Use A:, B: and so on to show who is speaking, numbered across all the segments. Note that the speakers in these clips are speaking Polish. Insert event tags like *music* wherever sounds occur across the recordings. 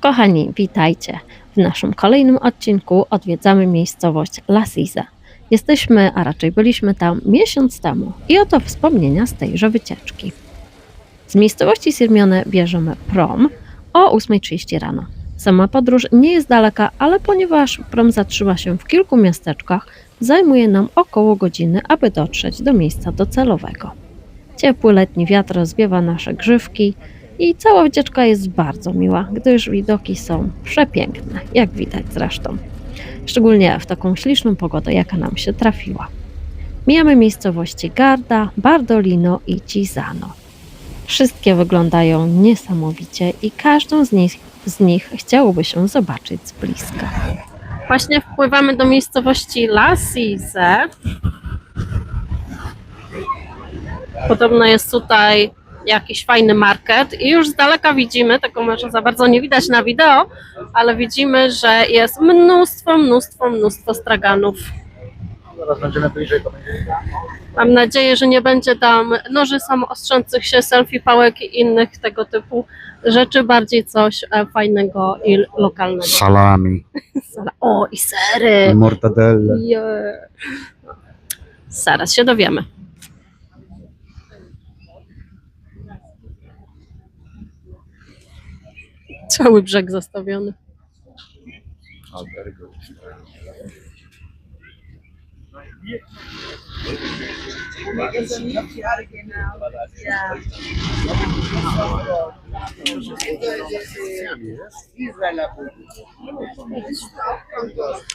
A: Kochani, witajcie. W naszym kolejnym odcinku odwiedzamy miejscowość Lasiza. Jesteśmy, a raczej byliśmy tam miesiąc temu i oto wspomnienia z tejże wycieczki. Z miejscowości Sirmione bierzemy prom o 8.30 rano. Sama podróż nie jest daleka, ale ponieważ prom zatrzyma się w kilku miasteczkach, zajmuje nam około godziny, aby dotrzeć do miejsca docelowego. Ciepły letni wiatr rozwiewa nasze grzywki i cała wycieczka jest bardzo miła, gdyż widoki są przepiękne, jak widać zresztą. Szczególnie w taką śliczną pogodę, jaka nam się trafiła. Mijamy miejscowości Garda, Bardolino i Cizano. Wszystkie wyglądają niesamowicie i każdą z nich, z nich chciałoby się zobaczyć z bliska. Właśnie wpływamy do miejscowości La Size. Podobno jest tutaj jakiś fajny market i już z daleka widzimy, tego może za bardzo nie widać na wideo, ale widzimy, że jest mnóstwo, mnóstwo, mnóstwo straganów.
B: Zaraz będziemy bliżej, to będzie
A: Mam nadzieję, że nie będzie tam noży samoostrzących się, selfie pałek i innych tego typu rzeczy, bardziej coś e, fajnego i lokalnego.
B: salami, *laughs*
A: O, i sery!
B: mortadelle.
A: Je. Zaraz się dowiemy. Cały brzeg zastawiony.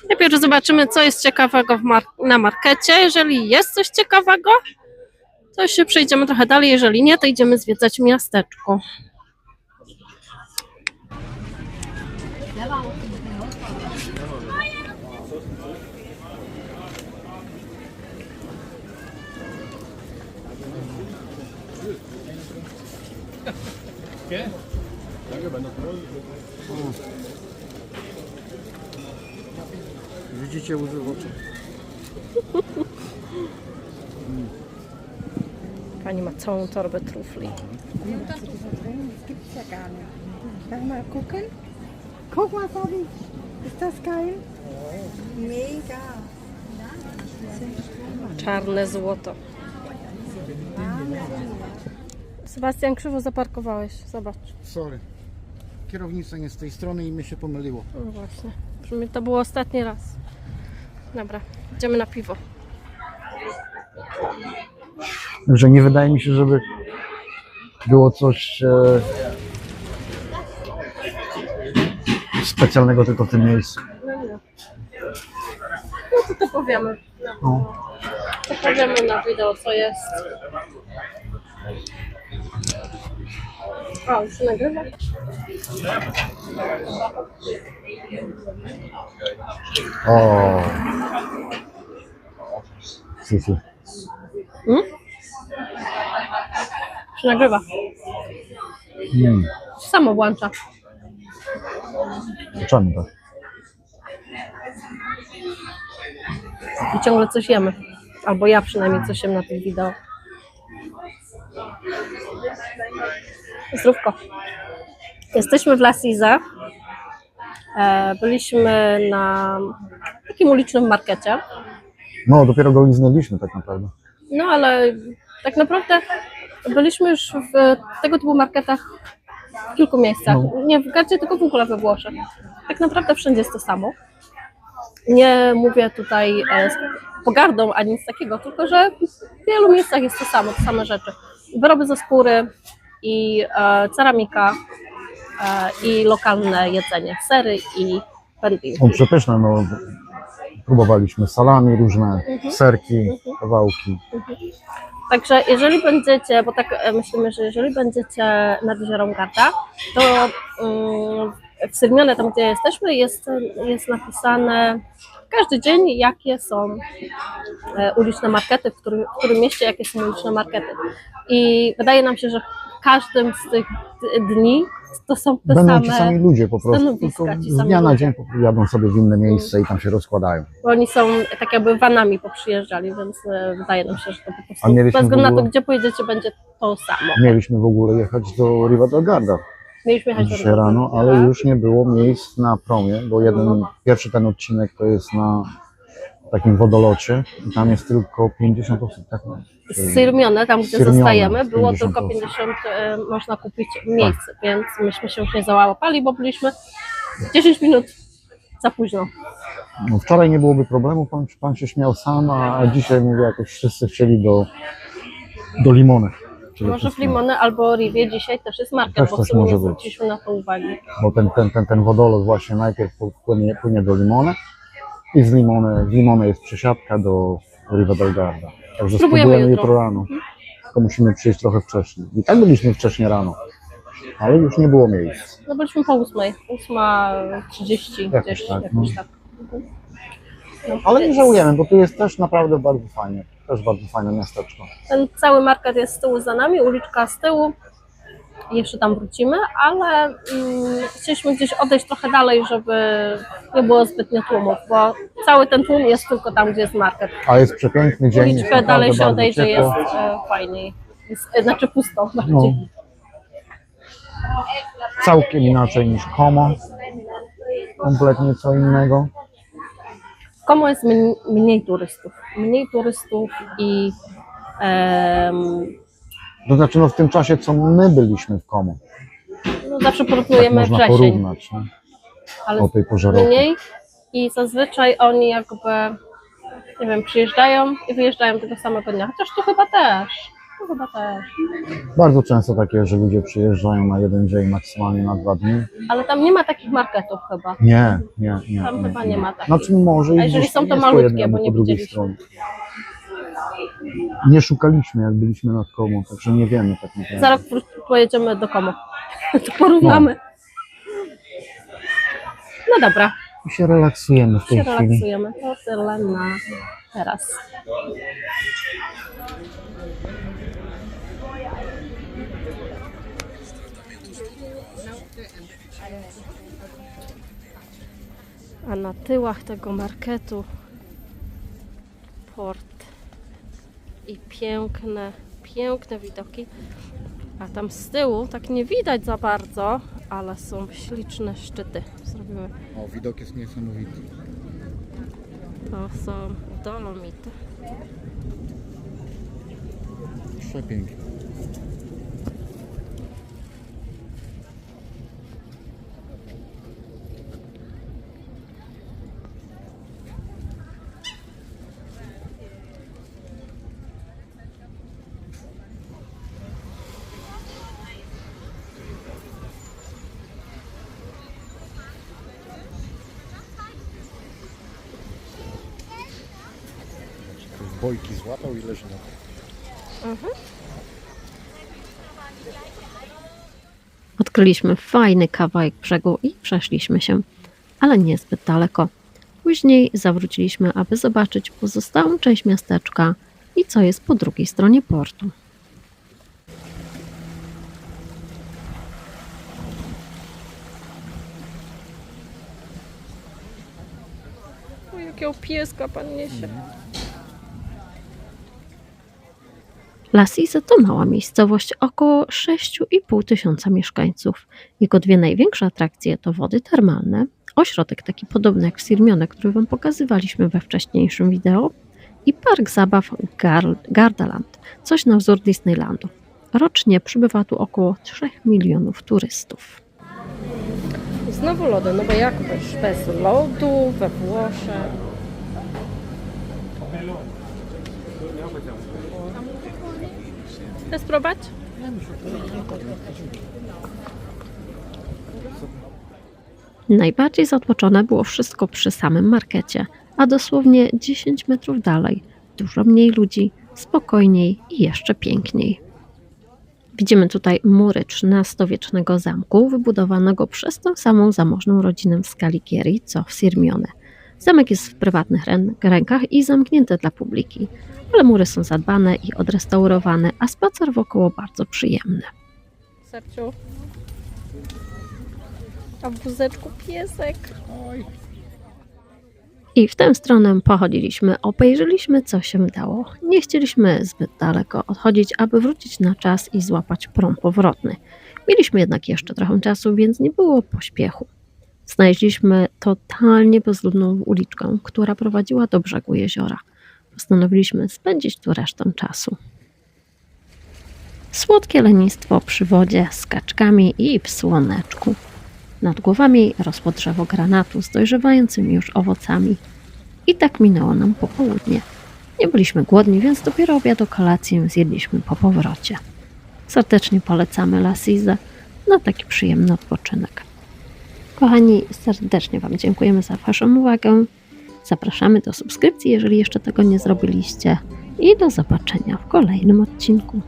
A: Najpierw zobaczymy, co jest ciekawego mar- na markecie. Jeżeli jest coś ciekawego, to się przejdziemy trochę dalej. Jeżeli nie, to idziemy zwiedzać miasteczko.
B: Widzicie łzy w oczach?
A: Pani ma całą torbę trufli.
C: gibt's ja gar nicht. Darf mal gucken? Guck mal, Fabi. Ist das geil? Mega.
A: Czarne złoto. Sebastian, krzywo zaparkowałeś. Zobacz.
B: Sorry. Kierownica nie z tej strony i mi się pomyliło.
A: No właśnie. Przynajmniej to było ostatni raz. Dobra, idziemy na piwo.
B: Że nie wydaje mi się, żeby było coś e, specjalnego tylko w tym miejscu.
A: No to to powiemy.
B: No.
A: To powiemy na wideo, co jest. A, już się nagrywa?
B: O. Si, si.
A: Hmm? Się nagrywa.
B: Mm.
A: Samo włącza.
B: Czemu tak?
A: I ciągle coś jemy. Albo ja przynajmniej coś jem na tych wideo. Zdrówko. Jesteśmy w La Size. E, Byliśmy na takim ulicznym markecie.
B: No, dopiero go liznęliśmy tak naprawdę.
A: No ale tak naprawdę byliśmy już w tego typu marketach w kilku miejscach.
B: No.
A: Nie w Gardzie, tylko w ogóle we Włoszech. Tak naprawdę wszędzie jest to samo. Nie mówię tutaj e, z pogardą ani nic takiego, tylko że w wielu miejscach jest to samo, te same rzeczy. Wyroby ze skóry i e, ceramika e, i lokalne jedzenie, sery i pędzli.
B: Są przepyszne, no. Próbowaliśmy salami różne, serki, kawałki.
A: Także jeżeli będziecie, bo tak myślimy, że jeżeli będziecie nad jeziorem Garda, to mm, w Syrmione, tam gdzie jesteśmy, jest, jest napisane każdy dzień, jakie są e, uliczne markety, w którym, w którym mieście jakie są uliczne markety. I wydaje nam się, że w każdym z tych dni to są te
B: Będą
A: same,
B: ci sami ludzie po prostu,
A: stanowiska,
B: tylko
A: ci
B: z
A: sami
B: dnia na
A: ludzie.
B: dzień po jadą sobie w inne miejsce i tam się rozkładają.
A: bo oni są tak jakby vanami poprzyjeżdżali, więc e, wydaje nam się, że to po
B: A
A: prostu
B: mieliśmy
A: bez względu
B: w
A: na to,
B: ogóle-
A: gdzie pojedziecie, będzie to samo.
B: Mieliśmy w ogóle jechać do Riva del Garda.
A: Mieliśmy jechać do
B: dzisiaj rano, ale
A: Tak.
B: już nie było miejsc na promie, bo jeden,
A: No.
B: pierwszy ten odcinek to jest na takim wodolocie i tam jest tylko 50 osób, tak?
A: Syrmione, tam gdzie
B: Syrmione,
A: zostajemy, było
B: 50
A: tylko
B: osób.
A: 50 e, można kupić miejsc, więc myśmy się już nie załapali, bo byliśmy 10 minut za późno.
B: No, wczoraj nie byłoby problemu, pan, pan się śmiał sam, a dzisiaj mówię, jakoś wszyscy chcieli do, do limony.
A: Może w. Limony albo Riwie dzisiaj też jest market,
B: Też
A: bo
B: coś może być.
A: na to uwagi.
B: Bo ten, ten, ten, ten wodolot właśnie najpierw płynie, płynie do limony i z limony, z limony jest przesiadka do Riva del Garda. Także
A: Spróbujemy jutro.
B: jutro rano. Tylko musimy przyjść trochę wcześniej. I tak byliśmy wcześniej rano, ale już nie było miejsc.
A: No byliśmy po 8, 8.30
B: Jakoś
A: gdzieś,
B: tak,
A: jakoś
B: no.
A: tak. No,
B: Ale nie żałujemy, bo tu jest też naprawdę bardzo fajnie. Też bardzo fajne miasteczko.
A: Ten cały market jest z tyłu za nami, uliczka z tyłu. Jeszcze tam wrócimy, ale mm, chcieliśmy gdzieś odejść trochę dalej, żeby nie było zbytnio tłumów, bo cały ten tłum jest tylko tam, gdzie jest market.
B: A jest przepiękny dzień. jest
A: Uliczkę
B: naprawdę
A: dalej się
B: bardzo
A: odejdzie, jest
B: ciepło.
A: e, fajniej. Jest, e, znaczy pusto *laughs* bardziej.
B: No. Całkiem inaczej niż Como. Kompletnie co innego.
A: W Komo jest mniej, turystów. Mniej turystów i em,
B: To znaczy, no w tym czasie, co my byliśmy w Como.
A: no zawsze
B: Tak
A: porównujemy
B: można
A: wrzesień,
B: porównać nie?
A: ale
B: o tej porze roku.
A: mniej i zazwyczaj oni jakby, nie wiem, przyjeżdżają i wyjeżdżają tego samego dnia, chociaż tu chyba też, tu chyba też,
B: Bardzo często takie, że ludzie przyjeżdżają na jeden dzień, maksymalnie na dwa dni.
A: ale tam nie ma takich marketów chyba.
B: Nie, nie, nie.
A: Tam chyba nie ma takich.
B: Znaczy może i
A: A jeżeli są, to malutkie, bo nie
B: po drugiej stronie. Nie szukaliśmy, jak byliśmy nad Como, także nie wiemy tak naprawdę.
A: Za rok wró- pojedziemy do Komo, *laughs* to porównamy. No dobra,
B: I się relaksujemy w tej
A: się
B: chwili.
A: relaksujemy, to tyle na teraz. A na tyłach tego marketu port i piękne, piękne widoki. A tam z tyłu tak nie widać za bardzo, ale są śliczne szczyty. Zrobimy
B: O, widok jest niesamowity.
A: to są dolomity.
B: Przepięknie. Bojki złapał i leży na
A: Odkryliśmy fajny kawałek brzegu i przeszliśmy się, ale niezbyt daleko. Później zawróciliśmy, aby zobaczyć pozostałą część miasteczka i co jest po drugiej stronie portu. O, jakiego pieska pan niesie. Lasise to mała miejscowość, około 6,5 tysiąca mieszkańców. Jego dwie największe atrakcje to wody termalne, ośrodek taki podobny jak w Sirmione, który Wam pokazywaliśmy we wcześniejszym wideo i park zabaw Gar- Gardaland, coś na wzór Disneylandu. Rocznie przybywa tu około 3 milionów turystów. Znowu lody, no bo jak bez, lodu we Włoszech? Chcesz spróbować? Najbardziej zatłoczone było wszystko przy samym markecie, a dosłownie 10 metrów dalej dużo mniej ludzi, spokojniej i jeszcze piękniej. Widzimy tutaj mury XIII-wiecznego zamku, wybudowanego przez tę samą zamożną rodzinę Scaligieri, co w Sirmione. Zamek jest w prywatnych rę- rękach i zamknięty dla publiki, ale mury są zadbane i odrestaurowane, a spacer wokoło bardzo przyjemny. Serciu, a w wózeczku piesek. I w tę stronę pochodziliśmy, obejrzeliśmy co się dało. Nie chcieliśmy zbyt daleko odchodzić, aby wrócić na czas i złapać prom powrotny.
D: Mieliśmy jednak jeszcze trochę czasu, więc nie było pośpiechu. Znaleźliśmy totalnie bezludną uliczkę, która prowadziła do brzegu jeziora. Postanowiliśmy spędzić tu resztę czasu. Słodkie lenistwo przy wodzie z kaczkami i w słoneczku. Nad głowami rosło drzewo granatu z dojrzewającymi już owocami. I tak minęło nam popołudnie. Nie byliśmy głodni, więc dopiero obiad o kolację zjedliśmy po powrocie. Serdecznie polecamy La Siza na taki przyjemny odpoczynek. Kochani, serdecznie Wam dziękujemy za Waszą uwagę. Zapraszamy do subskrypcji, jeżeli jeszcze tego nie zrobiliście. I do zobaczenia w kolejnym odcinku.